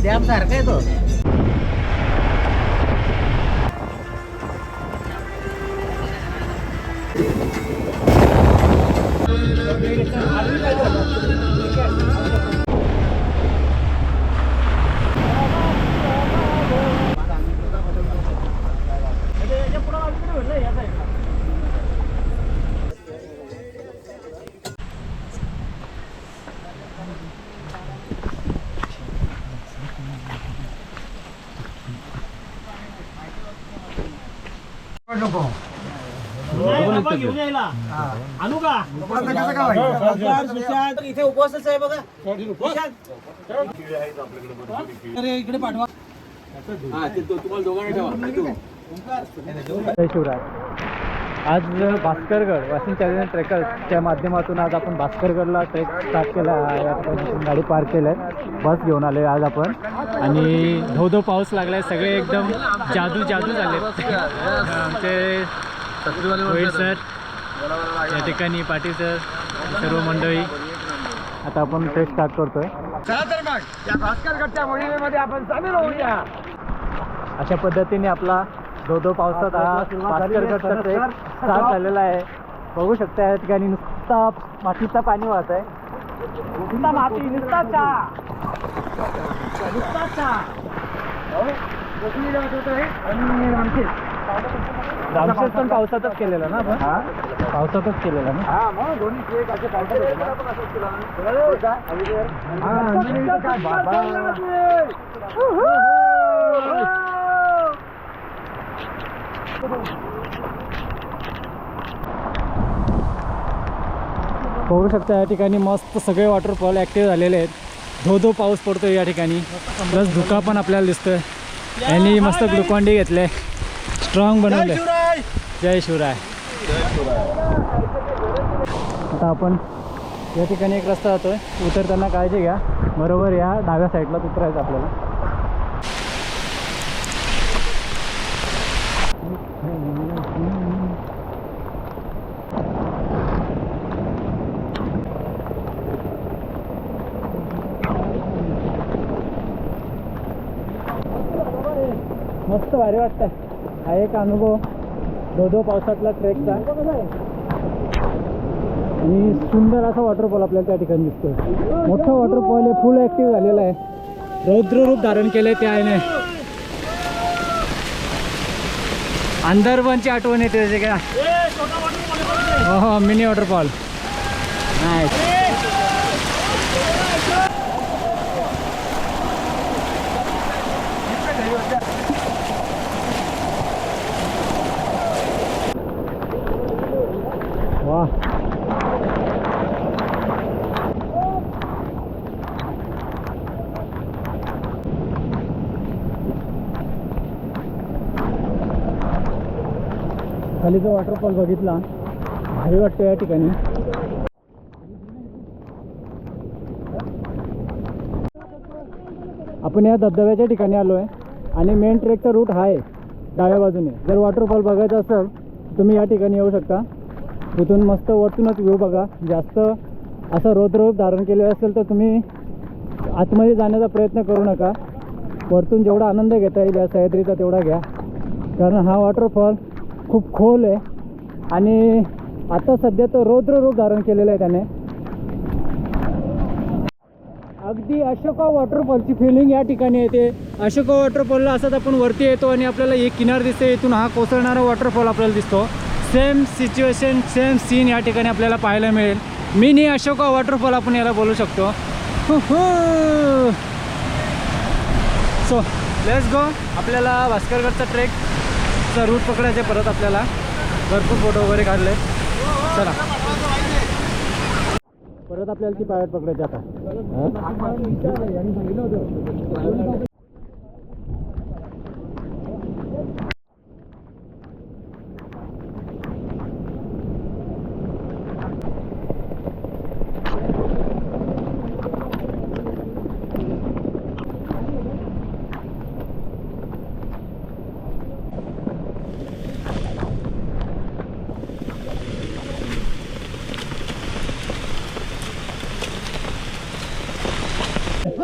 di Amsar kayak itu. Dam सारखा आहे तो इथे उपवासच आहे बघा. इकडे पाठवा. जय शिवराय आज भास्करगड वाशिम चॅलेंज ट्रेकर्सच्या माध्यमातून आज आपण भास्करगडला ट्रेक स्टार्ट केला. गाडी पार्क केलं. आहे बस घेऊन आलो आज आपण. आणि धो धो पाऊस लागला आहे सगळे एकदम जादू जादू झाले आमचे रोहित सर. या ठिकाणी पाटील सर सर्व मंडळी. आता आपण ट्रेक स्टार्ट करतोय. चला तर मग. या भास्करगडच्या मोहिमेमध्ये आपण सामील होऊया. अशा पद्धतीने आपला धो धो पावसात हा भास्करगडचा ट्रेक स्टार्ट झालेला आहे. बघू शकता या ठिकाणी नुसता मातीचा पाणी वाहत आहे. नुसता माती नुसता चहा. नुसता चहा. रामशेष पण पावसातच केलेला ना आपण? पावसातच केलेला ना? हा मग दोन्ही ट्रेक असे पावसात होते ना. आणि काय? बाबा. बघू शकता या ठिकाणी मस्त सगळे वॉटरफॉल ॲक्टिव्ह झालेले आहेत. धो धो पाऊस पडतोय या ठिकाणी. प्लस धुका पण आपल्याला दिसतोय. यांनी मस्त ग्लुकॉन्डी घेतले. स्ट्रॉंग बनवले जय शिवराय. आता आपण या ठिकाणी एक रस्ता जातोय. उतरताना काळजी घ्या. बरोबर या डाव्या साईडला उतरायचं आपल्याला. मस्त भारी वाटतंय. हा एक अनुभव दो दो पावसातला ट्रेकचा. आणि सुंदर असा वॉटरफॉल आपल्याला त्या ठिकाणी दिसतोय. मोठं वॉटरफॉल आहे फुल ॲक्टिव्ह झालेलं आहे. रौद्र रूप धारण केलंय त्या आईने. अंधारवनची आठवण येते त्याचे का? हो हो मिनी वॉटरफॉल नाही खाली वॉटरफॉल बघितला. भारी वाटतं या ठिकाणी. आपण या धबधब्याच्या ठिकाणी आलो आहे आणि मेन ट्रेकचा रूट हा आहे डाव्या बाजूने. जर वॉटरफॉल बघायचा असेल तुम्ही या ठिकाणी येऊ शकता. तिथून मस्त वरतूनच व्ह्यू बघा. जास्त असं रोद्र धारण केले असेल तर तुम्ही आतमध्ये जाण्याचा प्रयत्न करू नका. वरतून जेवढा आनंद घेता येईल या सह्याद्रीचा तेवढा घ्या. कारण हा वॉटरफॉल खूप खोल आहे. आणि आता सध्या तो रौद्र रूप धारण केलेलं आहे त्याने. अगदी अशोका वॉटरफॉलची फिलिंग या ठिकाणी येते. अशोका वॉटरफॉलला असंच आपण वरती येतो आणि आपल्याला एक किनार दिसते. इथून हा कोसळणारा वॉटरफॉल आपल्याला दिसतो. सेम सिच्युएशन सेम सीन या ठिकाणी आपल्याला पाहायला मिळेल. मिनी अशोका वॉटरफॉल आपण याला बोलू शकतो. सो लेट्स गो आपल्याला भास्करगडचा चा रूट पकडायचे परत आपल्याला. भरपूर फोटो वगैरे काढले. चला. परत आपल्याला ती पायट पकडायची आता.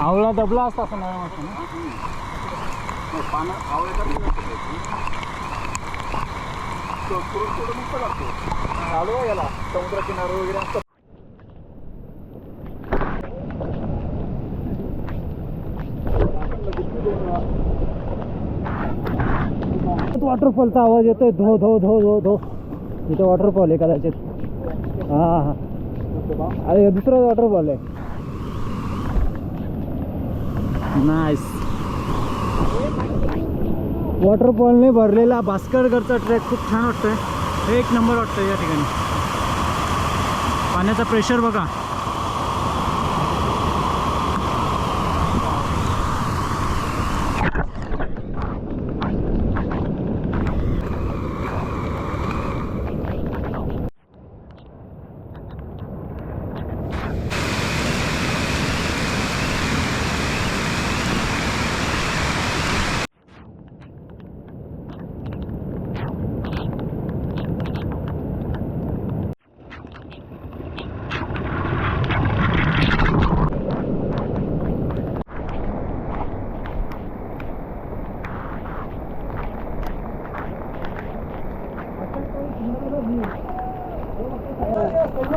आवळा दबला असता असं नाही वाटतं ना? वॉटरफॉलचा आवाज येतोय धो धो धो धो धो. इथं वॉटरफॉल आहे कदाचित. हा हा. अरे दुसरा वॉटरफॉल आहे. नाईस वॉटरफॉलने भरलेला भास्करगडचा ट्रॅक खूप छान वाटतोय. एक नंबर वाटतोय या ठिकाणी. पाण्याचा प्रेशर बघा.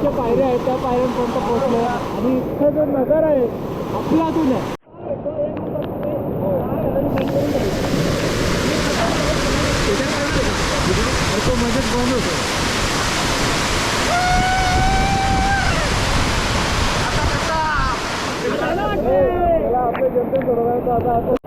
ज्या पायऱ्या आहेत त्या पायऱ्यांपर्यंत पोहोचलो आणि इथं जो नगर आहे अफलातून आहे. तो मध्येच बंद होतो जनतेबरोबर आता.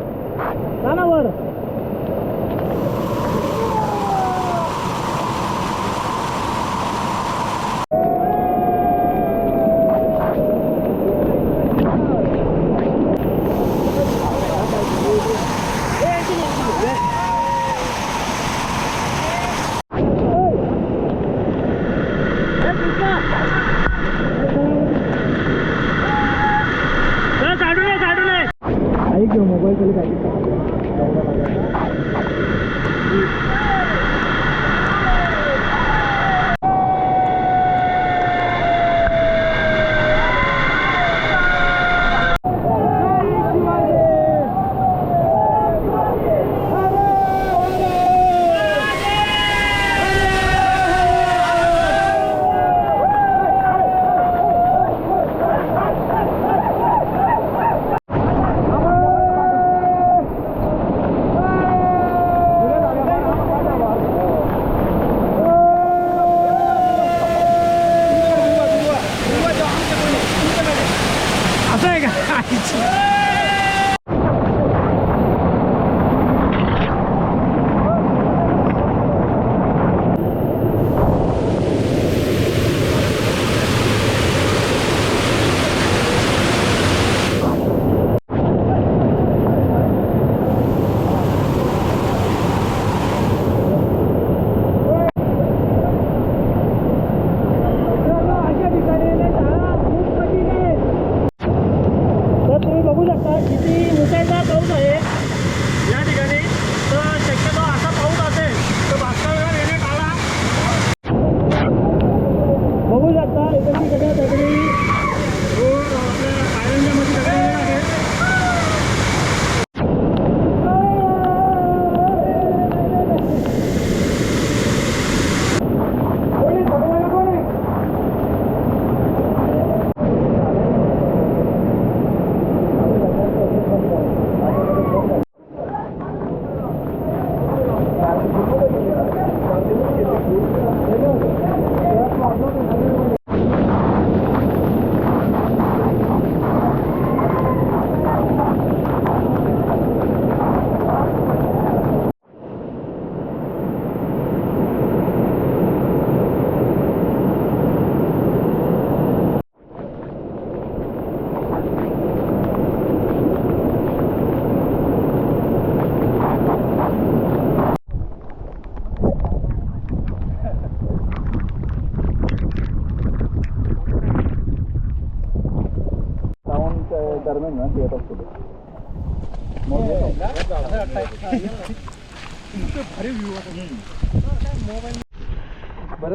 ना ते. येतात पुढे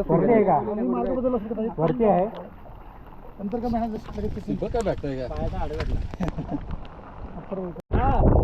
वरती आहे का? वरती आहे? नंतर का भेटतोय का?